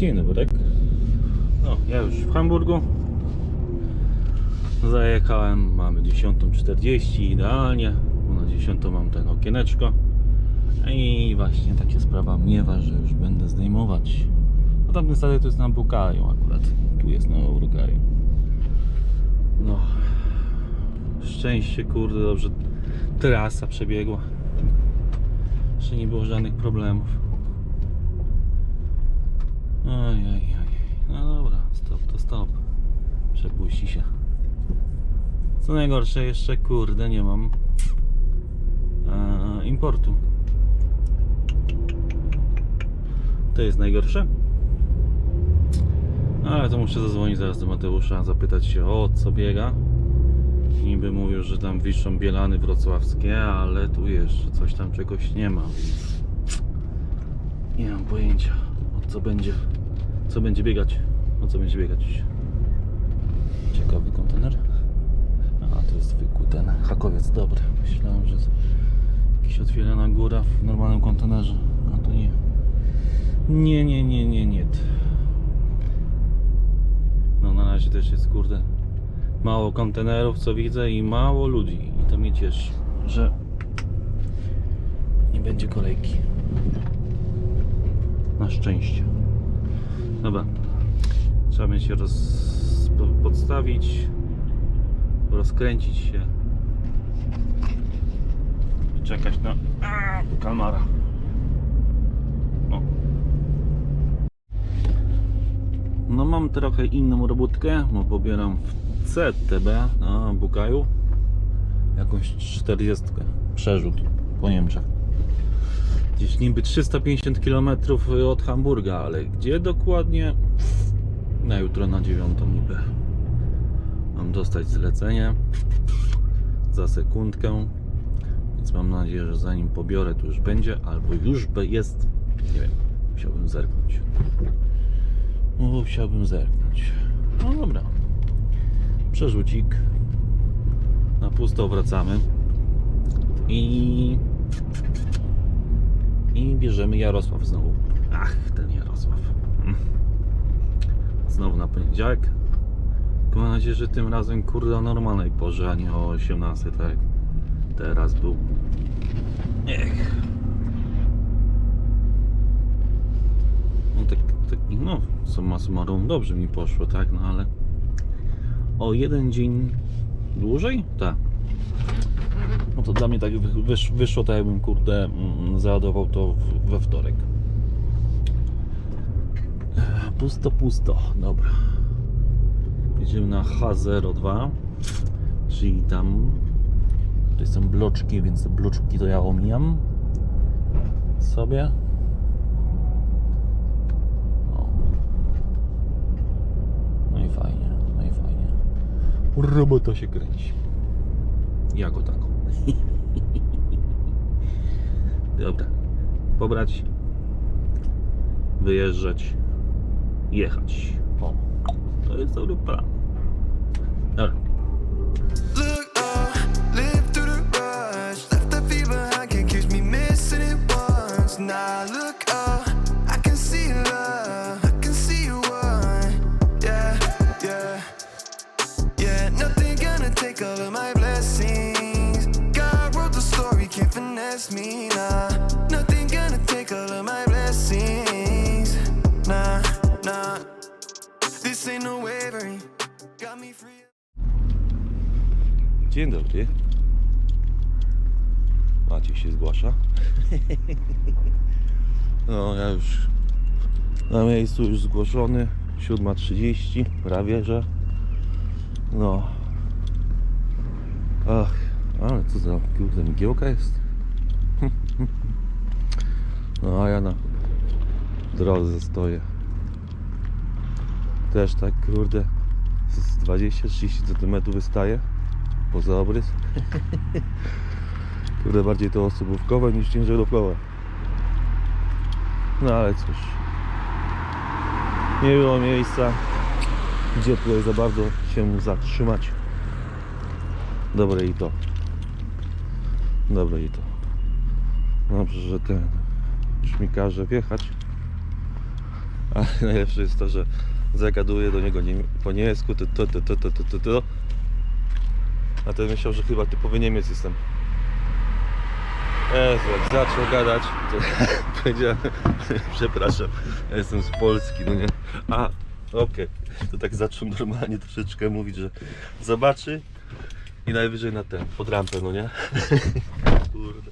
Dzień dobry. No, ja już w Hamburgu. Zajechałem, mamy 10.40 idealnie, na 10 mam ten okieneczko. I właśnie takie sprawa miewa, że już będę zdejmować. No tamten statek to jest na Bukaju akurat. Tu jest na Urugaju. No. Szczęście, kurde, dobrze. Trasa przebiegła. Jeszcze nie było żadnych problemów. Oj, oj, oj. No dobra, stop to stop. Przepuści się. Co najgorsze, jeszcze kurde nie mam e, importu. To jest najgorsze. Ale to muszę zadzwonić zaraz do Mateusza, zapytać się o co biega. Niby mówił, że tam wiszą bielany wrocławskie, ale tu jeszcze coś tam czegoś nie ma, więc nie mam pojęcia co będzie, co będzie biegać, co będzie biegać. Ciekawy kontener. A to jest zwykły ten hakowiec, dobry. Myślałem, że to jakaś otwierana góra w normalnym kontenerze, a to nie. Nie, nie, nie, nie, nie. No na razie też jest kurde mało kontenerów co widzę i mało ludzi i to mnie cieszy, że nie będzie kolejki. Na szczęście. Dobra. Trzeba będzie się roz... po- podstawić, rozkręcić się i czekać na kalmara. No. No mam trochę inną robótkę, bo pobieram w CTB na Bukaju jakąś 40 przerzut po Niemczech. Gdzieś niby 350 km od Hamburga, ale gdzie dokładnie? Na jutro na 9 niby. Mam dostać zlecenie za sekundkę, więc mam nadzieję, że zanim pobiorę to już będzie, albo już jest. Nie wiem, musiałbym zerknąć. Musiałbym zerknąć. No dobra. Przerzucik. Na pusto wracamy. I. I bierzemy Jarosław znowu. Ach, ten Jarosław. Mm. Znowu na poniedziałek. Mam nadzieję, że tym razem kurde o normalnej porze, a nie o 18, tak jak teraz był. Ech. No tak, tak no, summa summarum dobrze mi poszło, tak, no ale o jeden dzień dłużej? Tak. No to dla mnie tak wy- wysz, wyszło tak jakbym kurde mm, załadował to we wtorek. Ech, Pusto, pusto, dobra. Jedziemy na H02, czyli tam tutaj są bloczki, więc te bloczki to ja omijam sobie. O. No i fajnie, no i fajnie. Robota się kręci. Jako tako. Dobra. Pobrać, wyjeżdżać, jechać. O, to jest dobry plan. Dobra. All of my blessings. Finesse me, nah. Nothing gonna take all of my blessings, nah, nah. This ain't no wavering, got me free. Dzień dobry. Maciek się zgłasza. No, ja już na miejscu już zgłoszony. 7.30, prawie że. No. Ach, ale co za kurde mgiełka jest. No a ja na drodze stoję. Też tak kurde z 20-30 cm wystaje poza obrys. Kurde, bardziej to osobówkowe niż ciężarówkowe. No ale cóż. Nie było miejsca, gdzie tutaj za bardzo się zatrzymać. Dobre i to. Dobre i to. Dobrze, że ten każe wjechać. A najlepsze jest to, że zagaduję do niego nie, po niemiecku, to, to, to, to, to, to, to, to. A ten myślał, że chyba typowy Niemiec jestem. Jezu, jak zaczął gadać, to powiedziałem, przepraszam, ja jestem z Polski, no nie? A, okej, to tak zaczął normalnie troszeczkę mówić, że zobaczy i najwyżej na ten, pod rampę, no nie? Kurde.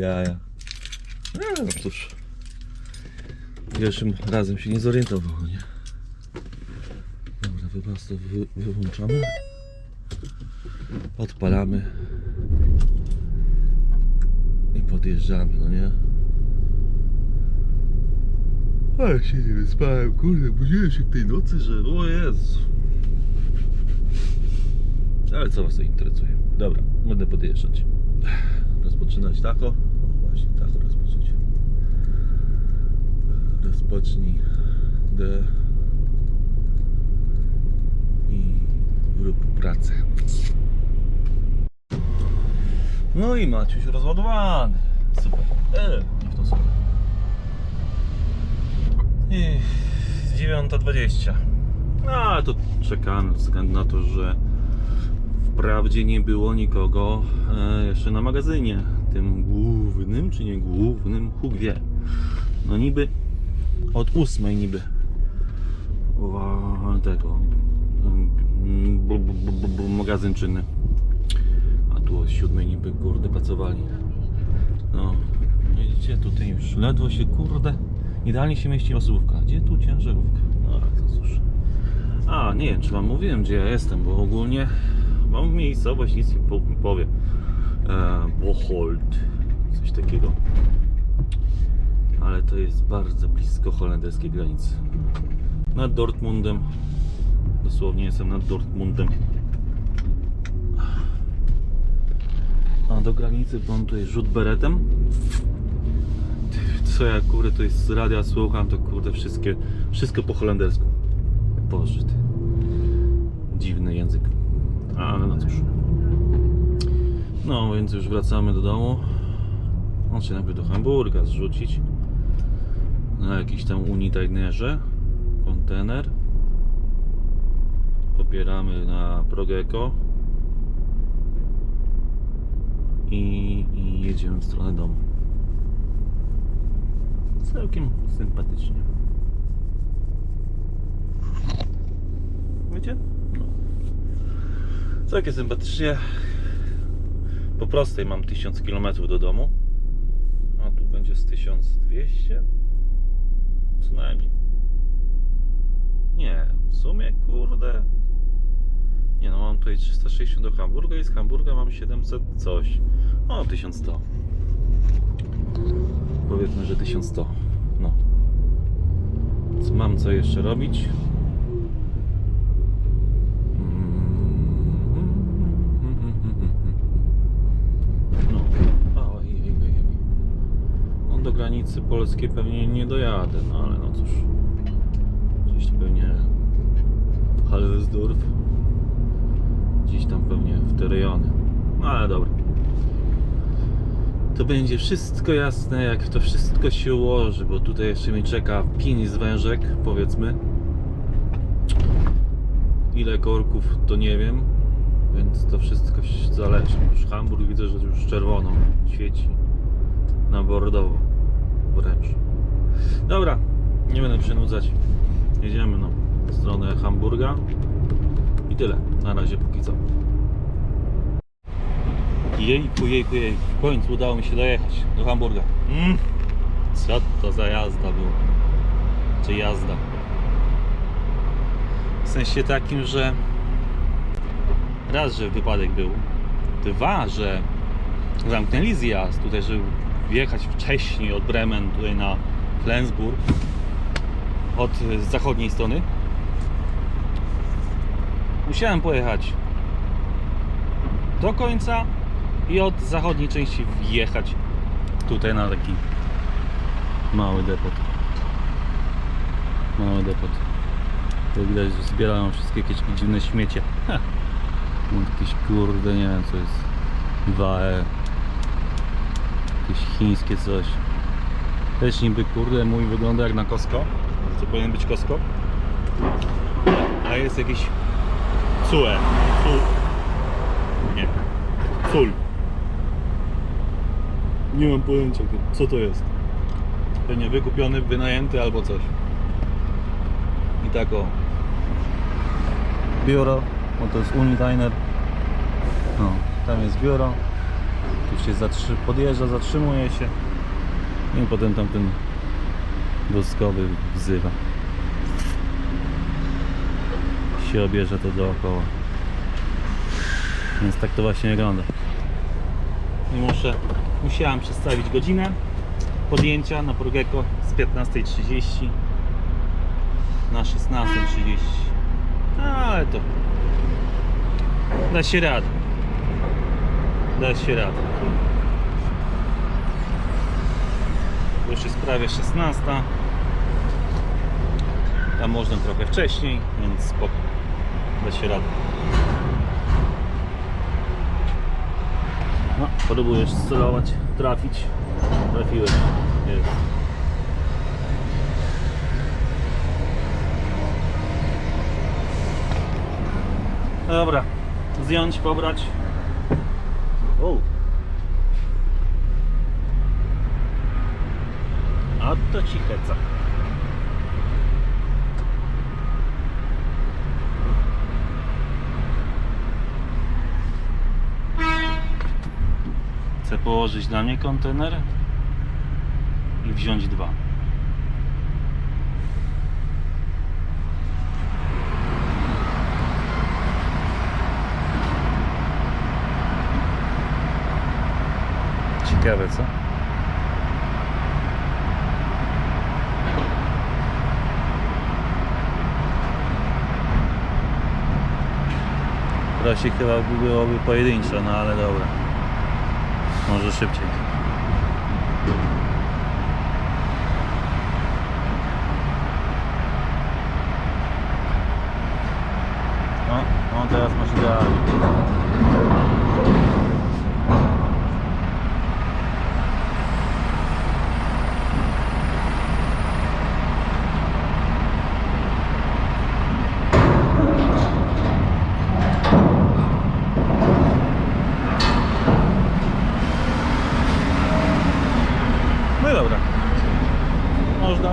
Ja, ja. No, no cóż. Pierwszym razem się nie zorientował, no nie? Dobra, wypas to wy, wyłączamy. Odpalamy. I podjeżdżamy, no nie? A jak się nie wyspałem, kurde, budziłem się w tej nocy, że o Jezu. Ale co was to interesuje? Dobra, będę podjeżdżać. Rozpoczynać tako? O właśnie, tako rozpocząć. Rozpocznij D i rób pracę. No i Maciuś rozładowany. Super. E, nie w tą stronę. I 9.20. A to czekamy ze względu na to, że wprawdzie nie było nikogo e, jeszcze na magazynie. Tym głównym, czy nie głównym, Huk wie. No niby od ósmej niby. Tego mm, magazyn czynny. A tu o siódmej niby kurde pracowali. No, widzicie, tutaj już ledwo się kurde. Idealnie się mieści osobówka. Gdzie tu ciężarówka? No, to cóż. A, nie czy wam mówiłem, gdzie ja jestem, bo ogólnie mam miejscowość, nic po- powie. E, Bocholt, coś takiego. Ale to jest bardzo blisko holenderskiej granicy. Nad Dortmundem. Dosłownie jestem nad Dortmundem. A do granicy tutaj rzut beretem. Co ja kurde to jest radia słucham, to kurde wszystkie, wszystko po holendersku. Boże ty. Dziwny język. Ale no cóż. No więc już wracamy do domu. On się najpierw do Hamburga zrzucić. Na jakiś tam Unitainerze. Kontener. Pobieramy na Progeko i, i jedziemy w stronę domu. Całkiem sympatycznie. Wiecie? Całkiem sympatycznie. Po prostej mam 1000 km do domu. A tu będzie z 1200? Co najmniej. Nie, w sumie kurde. Nie no, mam tutaj 360 do Hamburga i z Hamburga mam 700 coś. O, 1100. Powiedzmy, że 1100. No. Więc mam co jeszcze robić. Do granicy polskiej pewnie nie dojadę, no ale no cóż. Gdzieś pewnie Hallesdorf. Gdzieś tam pewnie w te rejony. No ale dobra. To będzie wszystko jasne, jak to wszystko się ułoży, bo tutaj jeszcze mnie czeka 5 zwężek, powiedzmy. Ile korków, to nie wiem, więc to wszystko zależy. Już Hamburg widzę, że już czerwono świeci na bordowo. Dobra, nie będę przynudzać. Jedziemy no, w stronę Hamburga i tyle. Na razie póki co. Jejku, jejku, jejku. W końcu udało mi się dojechać do Hamburga. Mm. Co to za jazda była? Czy jazda? W sensie takim, że raz, że wypadek był. Dwa, że zamknęli zjazd tutaj, żeby wjechać wcześniej od Bremen tutaj na Flensburg od zachodniej strony. Musiałem pojechać do końca i od zachodniej części wjechać tutaj na taki mały depot. Mały depot. Tu widać, że zbierają wszystkie jakieś dziwne śmiecie. Ha. Jakieś kurde, nie wiem co jest. Wae. Jakieś chińskie coś. Też niby kurde mój wygląda jak na Costco. Co powinien być Costco? A jest jakiś CUE. Cul. Nie. Cul. Nie mam pojęcia co to jest. Pewnie wykupiony, wynajęty albo coś. I tak o. Biuro, bo to jest Unidiner. No, tam jest biuro. Tu się zatrzy, podjeżdża, zatrzymuje się. I potem tamten woskowy wzywa. Się obierze to dookoła. Więc tak to właśnie wygląda. I muszę, musiałem przestawić godzinę podjęcia na Progeko z 15.30 na 16.30. Ale to da się radę. Da się radę. Bo Już jest prawie 16. Tam można trochę wcześniej, więc spoko. Da się radę. No, próbujesz celować, trafić. Trafiłeś. Jest. Dobra, zdjąć, pobrać. O. A to ci heca. Chcę położyć dla mnie kontener i wziąć dwa. Ciekawe co? Prosi chyba byłoby pojedyncze, no ale dobra. Może szybciej. No, no teraz masz idealnie. No i dobra. Można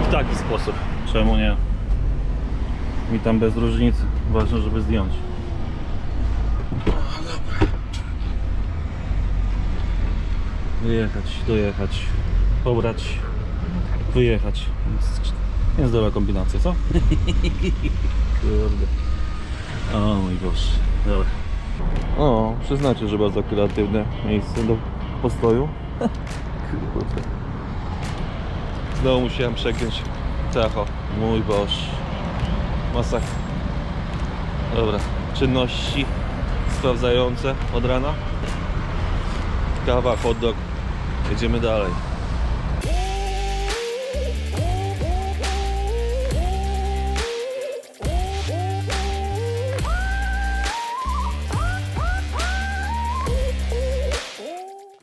i w taki sposób. Czemu nie? Tam bez różnicy. Ważne, żeby zdjąć. Wyjechać, dojechać, pobrać, wyjechać. Jest dobra kombinacja, co? Kurde. O mój Boże. Dobra. O, przyznacie, że bardzo kreatywne miejsce do postoju. Kurde. Znowu musiałem przegiąć cecho. Mój Boż. Masakra. Dobra, czynności sprawdzające od rana. Kawa, hot dog. Jedziemy dalej.